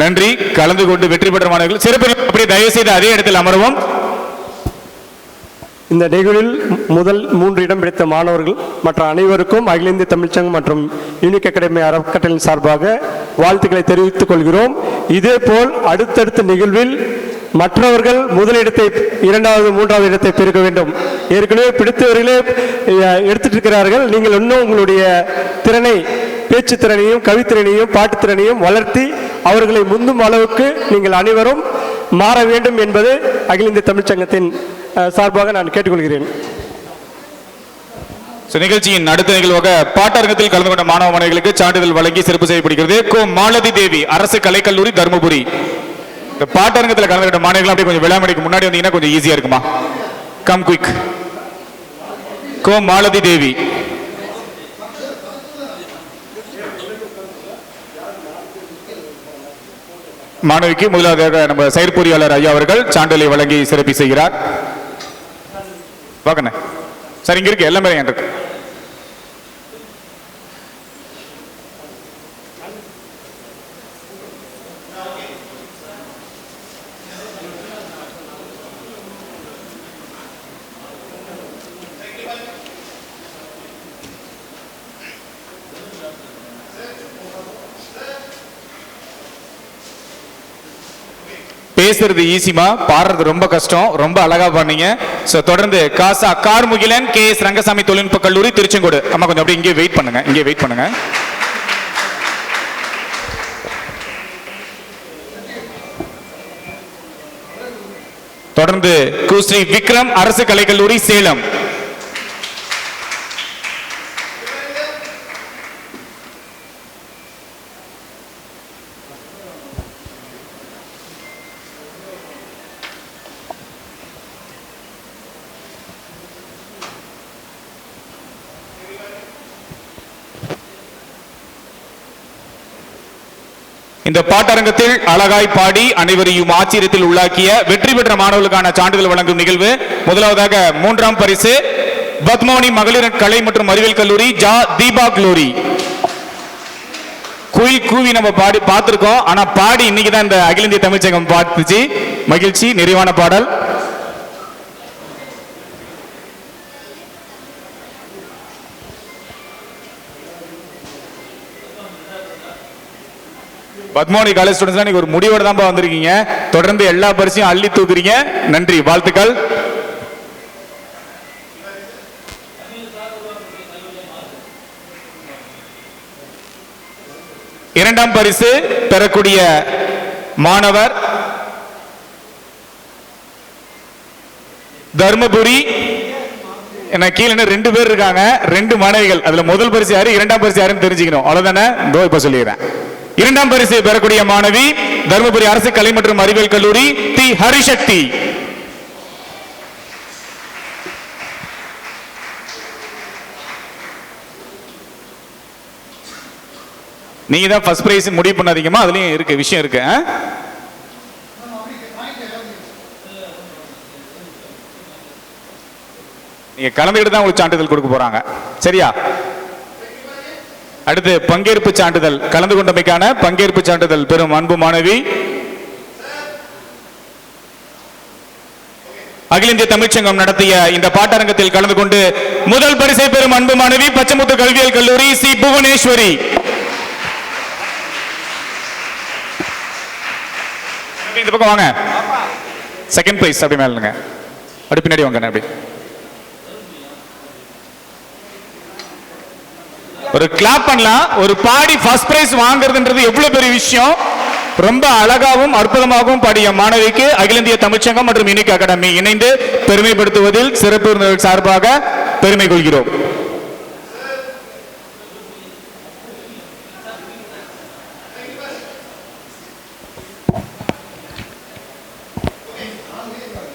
நன்றி. கலந்து கொண்டு வெற்றி பெற்ற மாணவர்கள் சிறப்பு. அப்படியே தயவு செய்து அதே இடத்தில் அமருவோம். இந்த நிகழ்வில் முதல் மூன்று இடம் பிடித்த மாணவர்கள் மற்ற அனைவருக்கும் அகில இந்திய தமிழ்ச்சங்கம் மற்றும் யூனிக் அகாடமி அறக்கட்டளின் சார்பாக வாழ்த்துக்களை தெரிவித்துக் கொள்கிறோம். இதேபோல் அடுத்தடுத்த நிகழ்வில் மற்றவர்கள் முதலிடத்தை இரண்டாவது மூன்றாவது இடத்தை பெருக்க வேண்டும். ஏற்கனவே பிடித்தவர்களே எடுத்துட்டு இருக்கிறார்கள் நீங்கள் இன்னும் உங்களுடைய திறனை பேச்சு திறனையும் கவித்திறனையும் பாட்டுத்திறனையும் வளர்த்தி அவர்களை முந்தும் அளவுக்கு நீங்கள் அனைவரும் மாற வேண்டும் என்பது அகில இந்திய தமிழ்ச்சங்கத்தின் சார்பாக நான் கேட்டுக்கொள்கிறேன். நிகழ்ச்சியின் அடுத்த நிகழ்வாக பாட்டரங்கத்தில் கலந்து கொண்ட மாணவ மாணவிகளுக்கு சான்றிதழ் வழங்கி சிறப்பு செய்யப்படுகிறது. கோ மாலதி தேவி அரசு கலைக்கல்லூரி தருமபுரி. இந்த பாட்டரங்கத்தில் கலந்து கொண்ட மாணவிகள் அப்படியே கொஞ்சம் விழாமணிக்கு முன்னாடி வந்தீங்கன்னா கொஞ்சம் ஈஸியா இருக்குமா? Come quick go Malathi Devi. மாணவிக்கு முதலாவதாக நம்ம செயற்பொறியாளர் ஐயா அவர்கள் சான்றிதழை வழங்கி சிறப்பி செய்கிறார். பார்க்கண்ணே சார் இங்க இருக்கு எல்லாமே என்கிட்ட இருக்கு. பேசுறது ஈஸிமா பாடுறது ரொம்ப கஷ்டம். ரொம்ப அழகா பண்ணீங்க சோ தொடர்ந்து காசா கார்முகிலன் கே எஸ் ரங்கசாமி தொழில்நுட்ப கல்லூரி திருச்செங்கோடு. அம்மா கொஞ்சம் அப்படியே இங்கே வெயிட் பண்ணுங்க. இங்கே வெயிட் பண்ணுங்க. தொடர்ந்து குஸ்ரீ விக்ரம் அரசு கலைக்கல்லூரி சேலம். இந்த பாட்டரங்கத்தில் அழகாய் பாடி அனைவரையும் ஆச்சரியத்தில் உள்ளாக்கிய வெற்றி பெற்ற மாணவர்களுக்கான சான்றிதழ் வழங்கும் நிகழ்வு. முதலாவதாக மூன்றாம் பரிசு பத்மவனி மகளிர் கலை மற்றும் அறிவியல் கல்லூரி ஜா தீபா குளோரி குயில் கூவி நம்ம பாடி பார்த்திருக்கோம். ஆனா பாடி இன்னைக்கு தான் இந்த அகில இந்திய தமிழ்ச்சங்கம் பார்த்துச்சு மகிழ்ச்சி நிறைவான பாடல். பத்மோனி காலேஜ் ஸ்டூடெண்ட்ஸ் நீங்க ஒரு முடிவோட தான் வந்திருக்கீங்க. தொடர்ந்து எல்லா பரிசையும் அள்ளி தூக்குறீங்க. நன்றி வாழ்த்துக்கள். இரண்டாம் பரிசு பெறக்கூடிய மாணவர் தர்மபுரி. என்ன கீழே ரெண்டு பேர் இருக்காங்க. ரெண்டு மாணவிகள் அதுல முதல் பரிசு யாரு இரண்டாம் பரிசு யாருன்னு தெரிஞ்சுக்கணும். அவ்வளவுதானே? இதோ இப்ப சொல்லிடுறேன். இரண்டாம் பரிசு பெறக்கூடிய மாணவி தருமபுரி அரசு கலை மற்றும் அறிவியல் கல்லூரி தி ஹரிசக்தி. நீங்க தான் ஃபர்ஸ்ட் பிரைஸ் முடிவு பண்ணாதீங்கம்மா அதுலயும் இருக்கு விஷயம் இருக்கு நீங்க கலந்துக்கிட்டு தான் உங்களுக்கு சான்றிதழ் கொடுக்க போறாங்க. சரியா? அடுத்து பங்கேற்பு சான்றிதழ். கலந்து கொண்டமைக்கான பங்கேற்பு சான்றிதழ் பெறும் அன்பு மாணவி. அகில இந்திய தமிழ்ச்சங்கம் நடத்திய இந்த பாட்டரங்கத்தில் கலந்து கொண்டு முதல் பரிசை பெறும் அன்பு மாணவி பச்சமுத்து கல்வியல் கல்லூரி சி. புவனேஸ்வரி. இந்த பக்கம் வாங்க. செகண்ட் பிரைஸ் அப்படி மேலுங்க அப்படி பின்னாடி வாங்க அப்படி. ஒரு கிளாப் பண்ணலாம். ஒரு பாடி ஃபர்ஸ்ட் பிரைஸ் வாங்குறதுன்றது எவ்வளவு பெரிய விஷயம்? ரொம்ப அழகாவும் அற்புதமாகவும் பாடிய மாணவிக்கு அகில இந்திய தமிழ்ச்சங்கம் மற்றும் யூனிக் அகாடமி இணைந்து பெருமைப்படுத்துவதில் சிறப்பு சார்பாக பெருமை கொள்கிறோம்.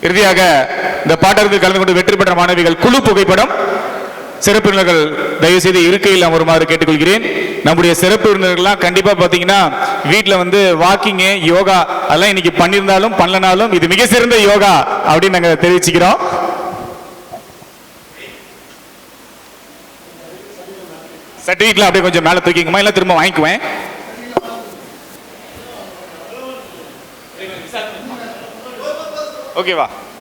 இறுதியாக இந்த பாட்டரத்தில் கலந்து கொண்டு வெற்றி பெற்ற மாணவிகள் குழு புகைப்படம். சிறப்பு விருந்தினர்கள் தயவு செய்து இருக்கையில் அமருமாறு கேட்டுக்கொள்கிறேன். நம்முடைய சிறப்பு விருந்தினர்கள்லாம் கண்டிப்பாக பார்த்தீங்கன்னா வீட்டில் வந்து வாக்கிங்கு யோகா அதெல்லாம் இன்னைக்கு பண்ணியிருந்தாலும் பண்ணலனாலும் இது மிக சிறந்த யோகா அப்படின்னு நாங்கள் தெரிவிச்சுக்கிறோம். சர்டிஃபிகேட்லாம் அப்படியே கொஞ்சம் மேல தூக்கிங்கம்மா எல்லாம் திரும்ப வாங்கிக்குவேன். ஓகேவா?